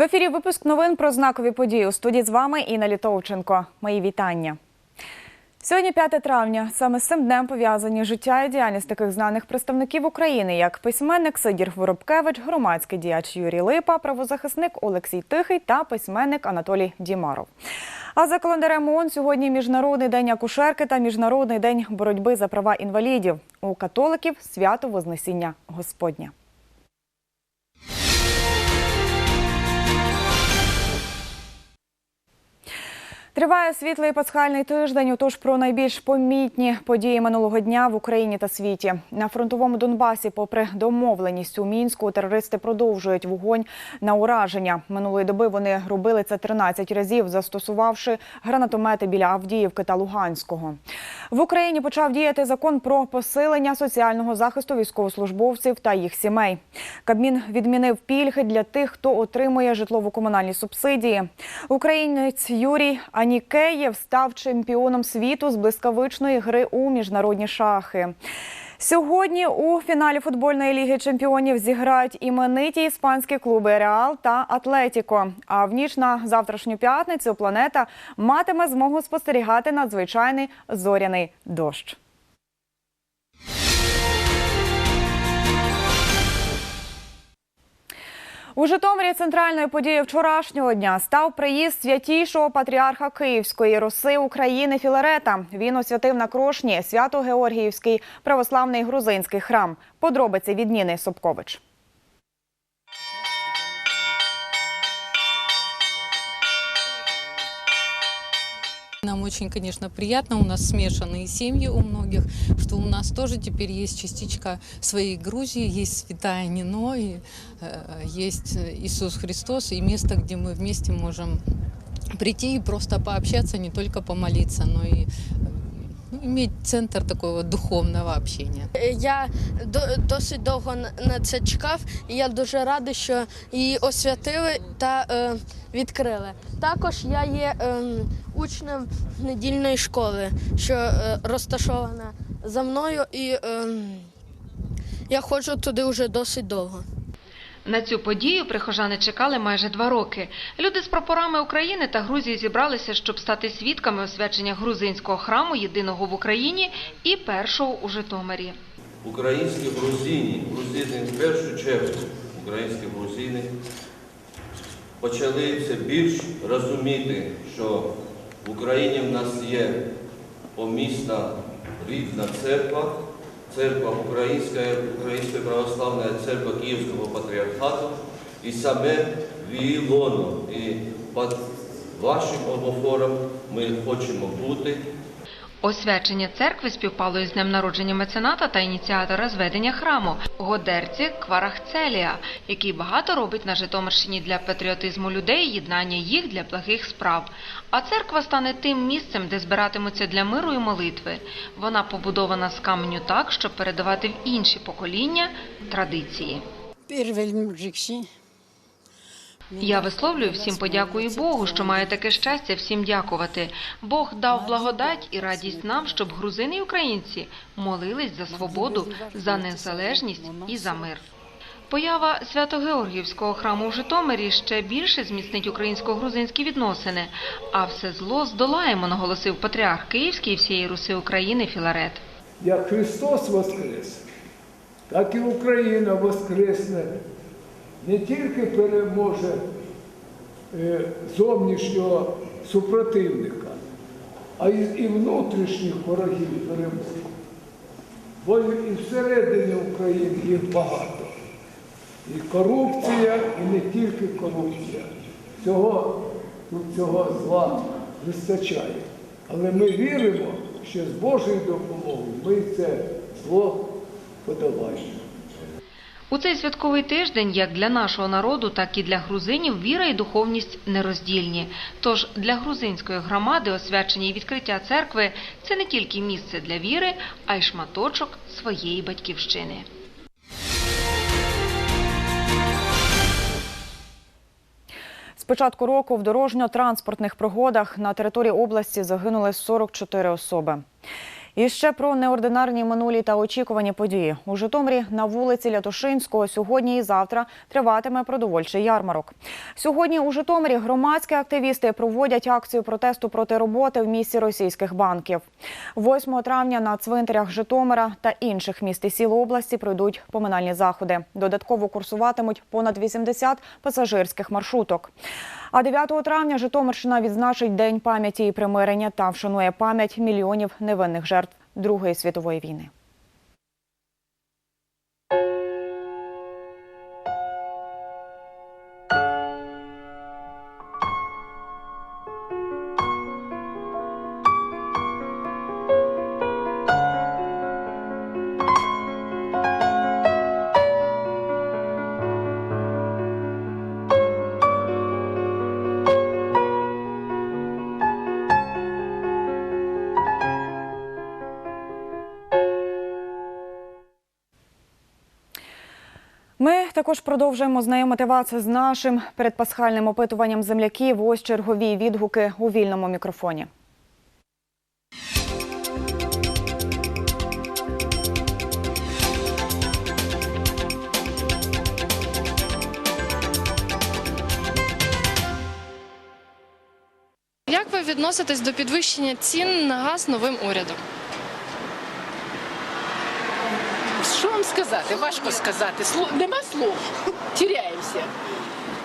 В ефірі випуск новин про знакові події. У студії з вами Інна Літовченко. Мої вітання. Сьогодні 5 травня. Саме з цим днем пов'язані життя і діяльність таких знаних представників України, як письменник Сидір Воробкевич, громадський діяч Юрій Липа, правозахисник Олексій Тихий та письменник Анатолій Дімаров. А за календарем ООН сьогодні Міжнародний день акушерки та Міжнародний день боротьби за права інвалідів. У католиків свято Вознесіння Господня. Триває світлий пасхальний тиждень. Отож про найбільш помітні події минулого дня в Україні та світі на фронтовому Донбасі, попри домовленість у мінську, терористи продовжують вогонь на ураження. Минулої доби вони робили це 13 разів, застосувавши гранатомети біля Авдіївки та Луганського. В Україні почав діяти закон про посилення соціального захисту військовослужбовців та їх сімей. Кабмін відмінив пільги для тих, хто отримує житлово-комунальні субсидії. Українець Юрій Анікеєв став чемпіоном світу з блискавичної гри у міжнародні шахи. Сьогодні у фіналі футбольної ліги чемпіонів зіграють імениті іспанські клуби Реал та Атлетіко. А в ніч на завтрашню п'ятницю планета матиме змогу спостерігати надзвичайний зоряний дощ. У Житомирі центральною подією вчорашнього дня став приїзд святійшого патріарха Київської Руси України Філарета. Він освятив на Крошні Свято-Георгіївський православний грузинський храм. Подробиці від Ніни Собкович. Нам очень, конечно, приятно, у нас смешанные семьи у многих, что у нас тоже теперь есть частичка своей Грузии, есть Святая Нино, и, э, есть Иисус Христос, и место, где мы вместе можем прийти и просто пообщаться, не только помолиться, но и э, ну, иметь центр такого духовного общения. Я до- досить довго на- це чекав, і я дуже радий, що її освятили та е, відкрили. Також я є е, учнем недільної школи, що е, розташована за мною, і е, я ходжу туди вже досить довго. На цю подію прихожани чекали майже два роки. Люди з прапорами України та Грузії зібралися, щоб стати свідками освячення грузинського храму, єдиного в Україні і першого у Житомирі. Українські грузини, грузини в першу чергу, українські грузини почали все більш розуміти, що в Україні в нас є помісна рідна церква, церква Українська, Українська православна церква Київського патріархату, і саме вілоно. І під вашим обофором ми хочемо бути. Освячення церкви співпало із днем народження мецената та ініціатора зведення храму Годерці Кварахцелія, який багато робить на Житомирщині для патріотизму людей, єднання їх для благих справ. А церква стане тим місцем, де збиратимуться для миру і молитви. Вона побудована з каменю так, щоб передавати в інші покоління традиції. Я висловлюю всім подяку і Богу, що має таке щастя всім дякувати. Бог дав благодать і радість нам, щоб грузини і українці молились за свободу, за незалежність і за мир. Поява Свято-Георгіївського храму у Житомирі ще більше зміцнить українсько-грузинські відносини. А все зло здолаємо, наголосив патріарх Київський і всієї Руси України Філарет. Як Христос воскрес, так і Україна воскресне, не тільки переможе е, зовнішнього супротивника, а і внутрішніх ворогів переможе. Бо і всередині України їх багато. І корупція, і не тільки корупція. Цього, цього зла вистачає. Але ми віримо, що з Божою допомогою ми це зло подолаємо. У цей святковий тиждень, як для нашого народу, так і для грузинів, віра і духовність нероздільні. Тож для грузинської громади освячення і відкриття церкви це не тільки місце для віри, а й шматочок своєї батьківщини. З початку року в дорожньо-транспортних пригодах на території області загинули 44 особи. І ще про неординарні минулі та очікувані події. У Житомирі на вулиці Лятошинського сьогодні і завтра триватиме продовольчий ярмарок. Сьогодні у Житомирі громадські активісти проводять акцію протесту проти роботи в місті російських банків. 8 травня на цвинтарях Житомира та інших міст і сіл області пройдуть поминальні заходи. Додатково курсуватимуть понад 80 пасажирських маршруток. А 9 травня Житомирщина відзначить День пам'яті і примирення та вшанує пам'ять мільйонів невинних жертв Другої світової війни. Ми також продовжуємо знайомити вас з нашим передпасхальним опитуванням земляків. Ось чергові відгуки у вільному мікрофоні. Як ви відноситесь до підвищення цін на газ новим урядом? Що вам сказати? Важко сказати. Сло- Нема слов. Тіряємося.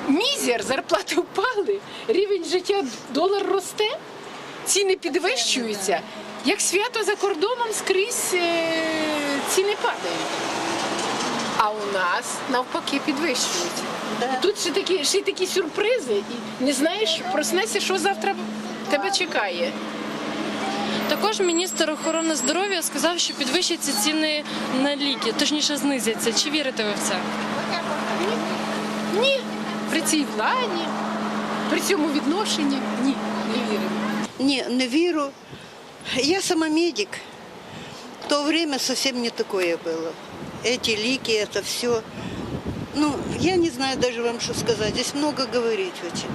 Мізер, зарплати впали, рівень життя долар росте, ціни підвищуються. Як свято за кордоном скрізь е, ціни падають. А у нас навпаки підвищуються. І Тут ще такі, ще такі сюрпризи, і не знаєш, проснешся, що завтра тебе чекає. Також міністр охорони здоров'я сказав, що підвищаться ціни на ліки, точніше знизяться. Чи вірите ви в це? Ні, при цій владі, при цьому відношенні ні, не віримо. Не, не вірю. Я сама медик. В то время совсем не такое было. Эти лики, это все. Ну, я не знаю даже вам, что сказать. Здесь много говорить очень.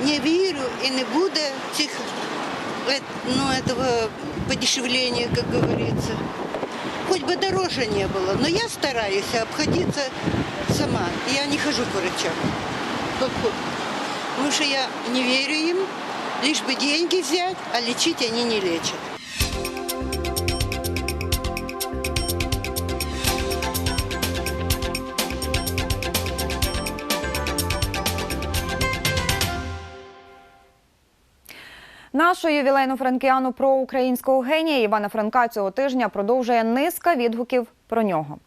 Не верю и не буде цих, э, ну, этого подешевления, как говорится. Хоть бы дороже не было, но я стараюсь обходиться сама. Я не хожу к врачам. Потому что я не верю им, лишь бы деньги взять, а лечить они не лечат. Нашу ювілейну франкіану про українського генія Івана Франка цього тижня продовжує низка відгуків про нього.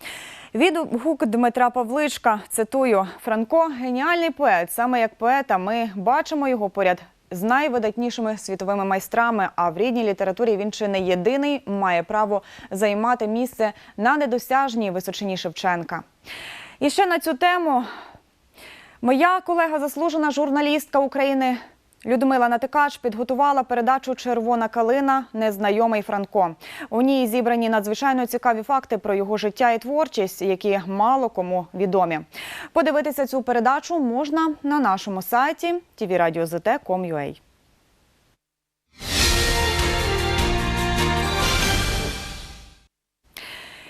Відгук Дмитра Павличка цитую: Франко геніальний поет. Саме як поета, ми бачимо його поряд з найвидатнішими світовими майстрами. А в рідній літературі він чи не єдиний має право займати місце на недосяжній височині Шевченка. І ще на цю тему Моя колега, заслужена журналістка України Людмила Натикач підготувала передачу Червона калина Незнайомий Франко. У ній зібрані надзвичайно цікаві факти про його життя і творчість, які мало кому відомі. Подивитися цю передачу можна на нашому сайті tvradio.zt.com.ua.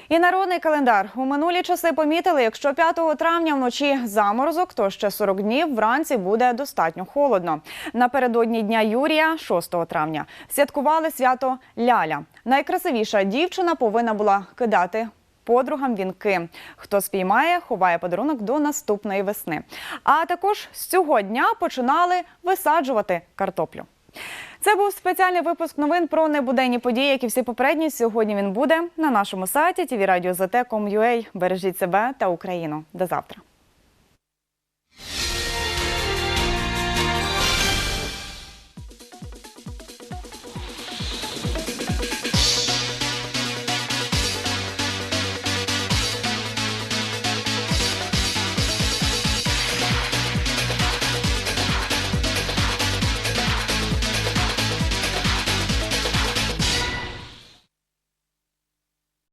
І народний календар у минулі часи помітили, якщо 5 травня вночі заморозок, то ще 40 днів вранці буде достатньо холодно. Напередодні дня Юрія, 6 травня, святкували свято Ляля. Найкрасивіша дівчина повинна була кидати. Подругам вінки. Хто спіймає, ховає подарунок до наступної весни. А також з цього дня починали висаджувати картоплю. Це був спеціальний випуск новин про небуденні події, як і всі попередні. Сьогодні він буде на нашому сайті tvradio.zt.com.ua. Бережіть себе та Україну. До завтра.